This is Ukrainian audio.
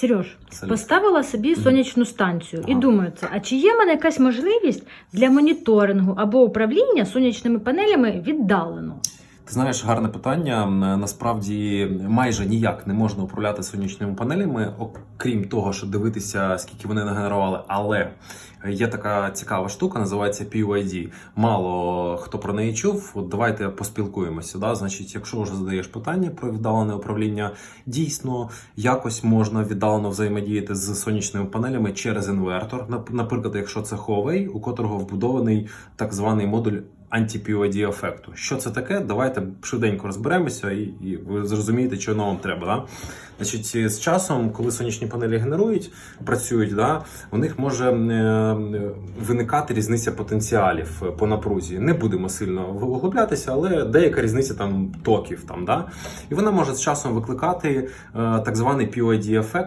Сереж, Салют. поставила собі сонячну станцію і думаю, це, а чи є в мене якась можливість для моніторингу або управління сонячними панелями віддалено? Ти знаєш, гарне питання. Насправді майже ніяк не можна управляти сонячними панелями, окрім того, що дивитися, скільки вони нагенерували. Але є така цікава штука, називається PUID. Мало хто про неї чув. От давайте поспілкуємося. Да? Значить, якщо вже задаєш питання про віддалене управління, дійсно якось можна віддалено взаємодіяти з сонячними панелями через інвертор. Наприклад, якщо це Huawei, у котрого вбудований так званий модуль анті-POD ефекту. Що це таке? Давайте швиденько розберемося, і, і ви зрозумієте, що нам треба. Да? Значить, з часом, коли сонячні панелі генерують, працюють, да, у них може е, виникати різниця потенціалів по напрузі. Не будемо сильно углублятися, але деяка різниця там токів. Там, да? І вона може з часом викликати е, так званий POD ефект.